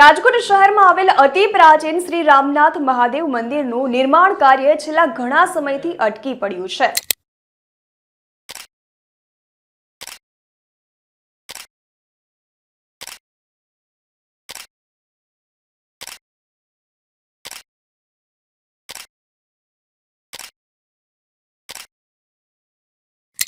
રાજકોટ શહેરમાં આવેલ અતિ પ્રાચીન શ્રી રામનાથ મહાદેવ મંદિરનું નિર્માણ કાર્ય છેલ્લા ઘણા સમયથી અટકી પડ્યું છે.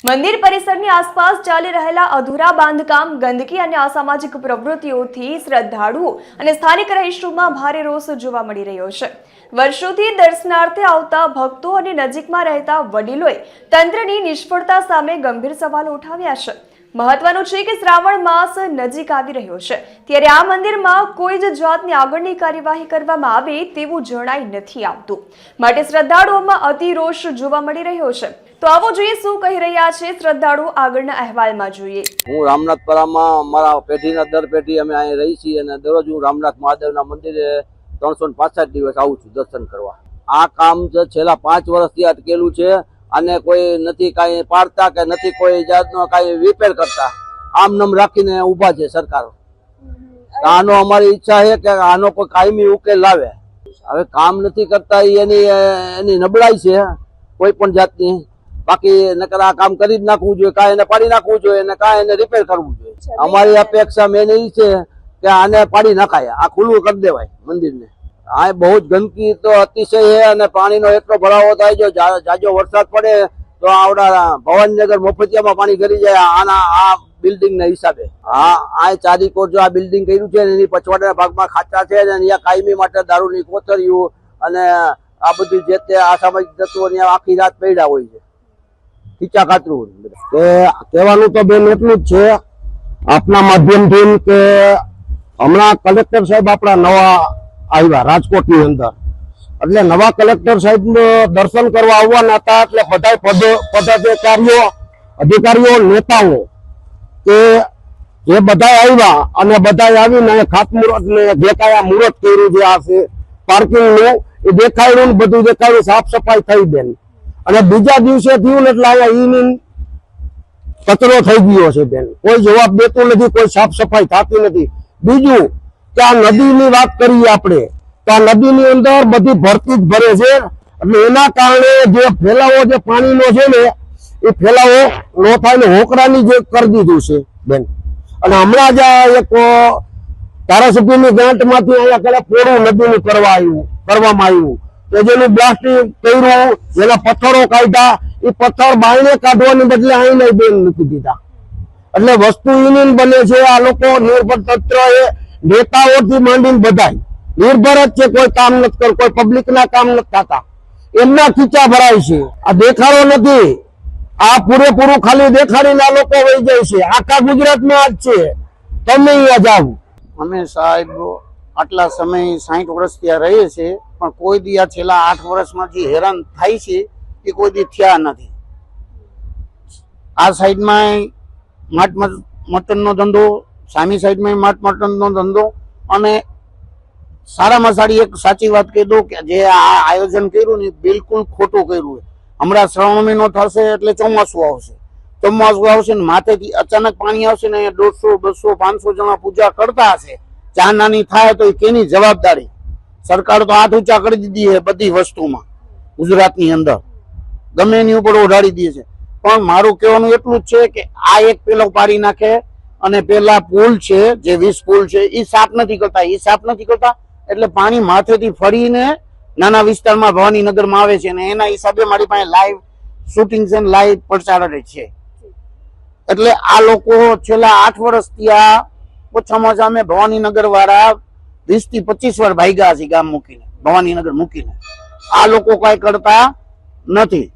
મંદિર પરિસરની આસપાસ ચાલી રહેલા અધૂરા બાંધકામ, ગંદકી અને અસામાજિક પ્રવૃત્તિઓથી શ્રદ્ધાળુઓ અને સ્થાનિક રહીશોમાં ભારે રોષ જોવા મળી રહ્યો છે. વર્ષોથી દર્શનાર્થે આવતા ભક્તો અને નજીકમાં રહેતા વડીલોએ તંત્રની નિષ્ફળતા સામે ગંભીર સવાલો ઉઠાવ્યા છે. મહત્વનું છે કે શ્રાવણ માસ નજીક આવી રહ્યો છે. ત્યારે આ મંદિરમાં કોઈ જ જાતની આગળની કાર્યવાહી કરવામાં આવે તેવું જણાઈ નથી આવતું. માટે શ્રદ્ધાળુઓમાં અતિરોષ જોવા મળી રહ્યો છે. તો આવો જોઈએ શું કહી રહ્યા છે શ્રદ્ધાળુ આગળના અહેવાલમાં જોઈએ. હું રામનાથપરામાં મારા પેઢીના દર પેઢી અમે અહીં રહી છીએ અને દરરોજ હું રામનાથ મહાદેવના મંદિરે ત્રણસો દિવસ આવું છું દર્શન કરવા. આ કામ છેલ્લા પાંચ વર્ષથી અટકેલું છે અને કોઈ નથી કાંઈ પાડતા કે નથી કોઈ જાતનો કાંઈ રિપેર કરતા. આમ નમ રાખીને ઊભા છે સરકાર. આનો અમારી ઈચ્છા છે કે આનો કોઈ કાયમી ઉકેલ લાવે. હવે કામ નથી કરતા એની એની નબળાઈ છે કોઈ પણ જાતની. બાકી નકર આ કામ કરી જ નાખવું જોઈએ કાંઈ એને પાડી નાખવું જોઈએ અને કાંઈ એને રિપેર કરવું જોઈએ. અમારી અપેક્ષા મેન એ છે કે આને પાડી નાખાય આ ખુલ્લું કરી દેવાય મંદિરને. આ બહુ જ ગંદકી તો અતિશય છે અને પાણીનો એટલો ભરાવો થાય જો જાજો વરસાદ પડે તો આવડા ભવાનીનગર મોફતિયામાં પાણી ગરી જાય આના આ બિલ્ડિંગ ના હિસાબે. હા આ ચારી કોટ જો આ બિલ્ડિંગ કર્યું છે એની પછવાડાના ભાગમાં ખાચા છે અને અહીંયા કાયમી માટે દારૂની કોથળીઓ અને આ બધું જે તે અસામાજિક તત્વો આખી રાત પડ્યા હોય છે. ખીચા ખાતરું કે કહેવાનું તો બેન એટલું જ છે, આપના માધ્યમથી કે હમણાં કલેક્ટર સાહેબ આપણા નવા આવ્યા રાજકોટની અંદર. એટલે નવા કલેક્ટર સાહેબ દર્શન કરવા આવવાના હતા, એટલે બધા પદાધિકારીઓ, અધિકારીઓ, નેતાઓ કે જે બધા આવ્યા અને બધા આવીને ખાતમુહૂર્ત ને જે કાંઈ મુહૂર્ત કર્યું જે આ છે પાર્કિંગનું એ દેખાયું ને બધું દેખાયું, સાફ સફાઈ થઈ બેન. અને બીજા દિવસે થયું ને એટલે અહીંયા ઈ કચરો થઈ ગયો છે બેન. કોઈ જવાબ દેતું નથી, કોઈ સાફ સફાઈ થતી નથી. બીજું કે આ નદીની વાત કરીએ આપણે, તો આ નદીની અંદર બધી ભરતી જ ભરે છે. એટલે એના કારણે જે ફેલાવો જે પાણીનો છે ને, એ ફેલાવો નો થાય ને હોકરાની જે કરી દીધું છે બેન. અને હમણાં જ એક ધારાસભ્યની ગ્રાન્ટમાંથી અહીંયા કદાચ પોળું નદીનું કરવા આવ્યું કરવામાં આવ્યું. તો જેનું બ્લાસ્ટિંગ કર્યું, જેના પથ્થરો કાઢ્યા, એ પથ્થર બાયણે કાઢવાને બદલે આઈને બેન મૂકી દીધા. એટલે વસ્તુ યુનિયન બને છે, આ લોકો નિર્ભર તંત્ર એ નેતાઓથી માંડીને બધાય. નિર્ભર જ છે કોઈ કામ નથી કર કોઈ પબ્લિક ના કામ નથી થતા. એમના ખીચા ભરાય છે. આ દેખાડો નથી. આ પૂરેપૂરું ખાલી દેખાડીને આ લોકો વહી જાય છે. આખા ગુજરાતમાં આજ છે. તમે અહીંયા જાવ અમે સાહેબ આટલા સમય સાહીઠ વર્ષ ત્યાં રહીએ છીએ, પણ કોઈ દી આ છેલ્લા આઠ વર્ષમાં જે હેરાન થાય છે, એ કોઈ દી થયા નથી. આ સાઈડમાં માટ મટનનો ધંધો સામી સાઈડમાં માટ મટનનો ધંધો અને સારામાં સારી એક સાચી વાત કહી દઉં કે જે આ આયોજન કર્યું ને બિલકુલ ખોટું કર્યું હમણાં શ્રાવણ મહિનો થશે એટલે ચોમાસું આવશે. ચોમાસું આવશે ને માથેથી અચાનક પાણી આવશે ને દોઢસો, બસો, પાંચસો જણા પૂજા કરતા હશે. ચા નાની થાય તો કેની જવાબદારી? સરકાર તો હાથ ઊંચા કરી દીધી છે બધી વસ્તુમાં ગુજરાતની અંદર. ગમે એની ઉપર ઓઢાડી દે છે. પણ મારું કહેવાનું એટલું જ છે કે આ એક પેલો પાડી નાખે અને પેલા પુલ છે, જે વીસ પુલ છે એ સાફ નથી કરતા એ સાફ નથી કરતા. એટલે પાણી માથેથી ફરીને નાના વિસ્તારમાં ભવાનીનગરમાં આવે છે અને એના હિસાબે મારી પાસે લાઈવ શૂટિંગ છે લાઈવ પ્રચારે છે. એટલે આ લોકો છેલ્લા આઠ વર્ષથી આ ઓછામાં ઓછા અમે ભવાનીનગર વાળા વીસથી પચીસ વાર ભાગ્યા છે ગામ મૂકીને ભવાનીનગર મૂકીને. આ લોકો કઈ કરતા નથી.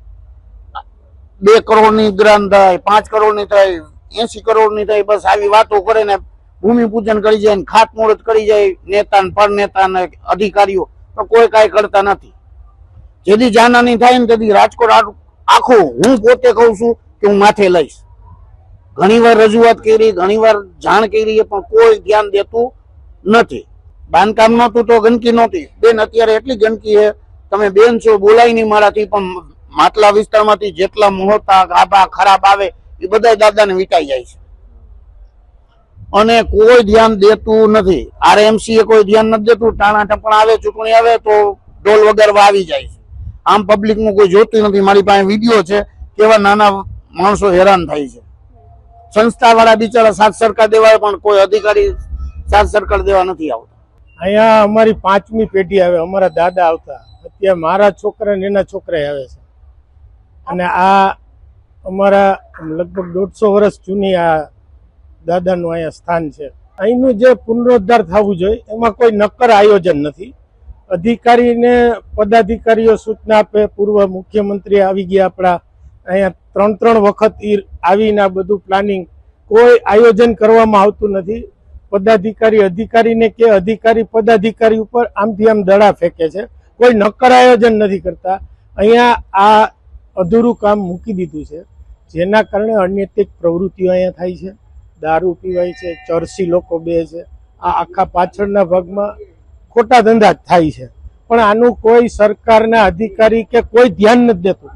બે કરોડની ગ્રાન્ટ થાય, પાંચ કરોડની થાય એસી કરોડની થાય બસ આવી વાતો કરે ને, ભૂમિપૂજન કરી જાય ખાતમુહૂર્ત કરી જાય નેતા ને પર નેતા ને અધિકારીઓ, તો કોઈ કાંઈ કરતા નથી. જેથી જાનાની થાય ને તેથી રાજકોટ આખું, હું પોતે કહું છું કે હું માથે લઈશ. ઘણી વાર રજૂઆત કરી ઘણી વાર જાણ કરી પણ કોઈ ધ્યાન દેતું નથી. બાંધકામ નહોતું તો ગંદકી નહોતી. બેન, અત્યારે એટલી ગંદકી છે, તમે બેન છો, બોલાય નહીં મારાથી, પણ માટલા વિસ્તારમાંથી જેટલા મોહતા ગાભા ખરાબ આવે એ બધા દાદાને વિટાઈ જાય છે. અને કોઈ ધ્યાન દેતું નથી. આરએમસી એ કોઈ ધ્યાન નથી દેતું. ટાણા ટપણ આવે, ચૂંટણી આવે તો ઢોલ વગાડવા આવી જાય છે. આમ પબ્લિકનું કોઈ જોતું નથી. મારી પાસે વીડિયો છે કેવા નાના માણસો હેરાન થાય છે. સંસ્થા વાળા બિચારા સાથ સરકાર દેવાય પણ કોઈ અધિકારી સાથ સરકાર દેવા નથી આવતા. અહીંયા અમારી પાંચમી પેઢી આવે. અમારા દાદા આવતા. અત્યારે મારા છોકરા ને એના છોકરા આવે છે. અને આ અમારા લગભગ દોઢસો વર્ષ જૂની આ દાદાનું અહીંયા સ્થાન છે. અહીંનું જે પુનરોદ્ધાર થવું જોઈએ, એમાં કોઈ નક્કર આયોજન નથી. અધિકારીને પદાધિકારીઓ સૂચના આપે, પૂર્વ મુખ્યમંત્રી આવી ગયા આપણા, અહીંયા ત્રણ ત્રણ વખત ઈ આવીને આ બધું પ્લાનિંગ. કોઈ આયોજન કરવામાં આવતું નથી. પદાધિકારી અધિકારીને કે અધિકારી પદાધિકારી ઉપર આમથી આમ દડા ફેંકે છે. કોઈ નક્કર આયોજન નથી કરતા. અહીંયા આ અધૂરું કામ મૂકી દીધું છે. જેના કારણે અનૈતિક પ્રવૃત્તિઓ અહીંયા થાય છે. દારૂ પીવાય છે, ચરસી લોકો બે છે. આ આખા પાછળના ભાગમાં ખોટા ધંધા થાય છે. પણ આનું કોઈ સરકારના અધિકારી કે કોઈ ધ્યાન નથી દેતું.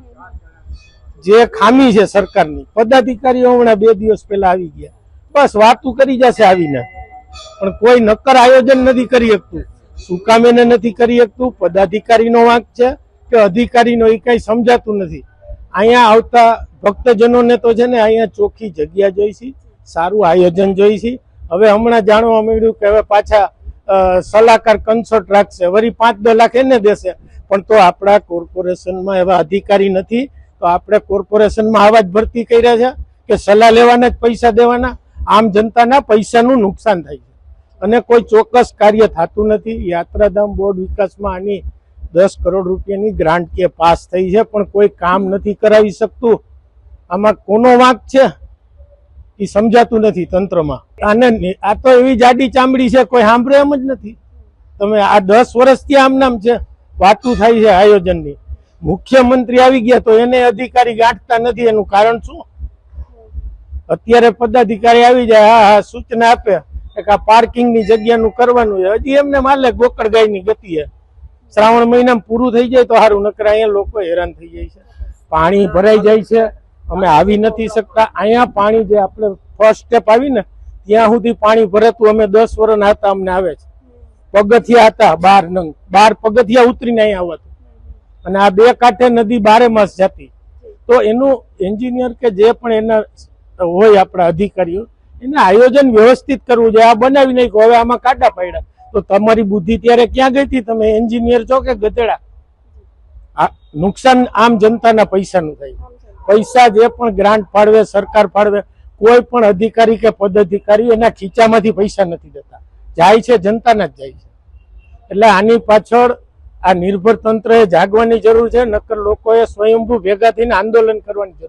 જે ખામી છે સરકારની. પદાધિકારીઓ હમણાં બે દિવસ પહેલા આવી ગયા. બસ વાતું કરી જશે આવીને. પણ કોઈ નક્કર આયોજન નથી કરી શકતું. શું કામ એને નથી કરી શકતું? પદાધિકારીનો વાંક છે કે અધિકારીનો એ કઈ સમજાતું નથી? અહીંયા આવતા ભક્તજનોને તો છે ને અહીંયા ચોખ્ખી જગ્યા જોઈશી સારું આયોજન જોઈશી હવે હમણાં જાણવા મળ્યું કે હવે પાછા સલાહકાર કન્સર્ટ રાખશે. વળી પાંચ દો લાખ એને દેશે. પણ તો આપણા કોર્પોરેશનમાં એવા અધિકારી નથી. તો આપણે કોર્પોરેશનમાં આવા જ ભરતી કર્યા છે કે સલાહ લેવાના જ પૈસા દેવાના. આમ જનતાના પૈસાનું નુકસાન થાય છે. અને કોઈ ચોક્કસ કાર્ય થતું નથી. યાત્રાધામ બોર્ડ વિકાસમાં આની દસ કરોડ રૂપિયાની ગ્રાન્ટ કે પાસ થઈ છે, પણ કોઈ કામ નથી કરાવી શકતું. આમાં કોનો વાંક છે? એ સમજાતું નથી તંત્રમાં. આને આ તો એવી જાડી ચામડી છે, કોઈ સાંભળે એમ જ નથી. તમે આ દસ વર્ષથી આમ નામ છે, વાતું થાય છે આયોજનની. મુખ્યમંત્રી આવી ગયા તો એને અધિકારી ગાંઠતા નથી, એનું કારણ શું? અત્યારે પદાધિકારી આવી જાય, હા હા, સૂચના આપે, કે આ પાર્કિંગની જગ્યાનું કરવાનું છે. હજી એમને માલે ગોકળગાયની ગતિ છે. શ્રાવણ મહિનામાં પૂરું થઈ જાય તો સારું નકર અહીંયા લોકો હેરાન થઈ જાય છે. પાણી ભરાઈ જાય છે. અમે આવી નથી શકતા. અહીંયા પાણી જે આપણે ફર્સ્ટ સ્ટેપ આવી ને, ત્યાં સુધી પાણી ભરાતું અમે દસ વર્ષ હતા, અમને આવે છે. પગથિયા હતા બાર નંગ. બાર પગથિયા ઉતરીને અહીંયા આવતું અને આ બે કાંઠે નદી બારે માસ જતી. તો એનું એન્જિનિયર કે જે પણ એના હોય આપણા અધિકારીઓ, એને આયોજન વ્યવસ્થિત કરવું જોઈએ. આ બનાવી નાખ્યું હવે આમાં કાંટા પડ્યા. તો તમારી બુદ્ધિ ત્યારે ક્યાં ગઈ હતી? તમે એન્જિનિયર છો કે ગધેડા? નુકસાન આમ જનતાના પૈસાનું થાય. પૈસા જે પણ ગ્રાન્ટ ફાળવે સરકાર ફાળવે કોઈ પણ અધિકારી કે પદાધિકારી એના ખીચામાંથી પૈસા નથી દેતા. જાય છે જનતાના જ જાય છે. એટલે આની પાછળ આ નિર્ભર તંત્રએ જાગવાની જરૂર છે નકર લોકોએ સ્વયંભૂ ભેગા થઈને આંદોલન કરવાની જરૂર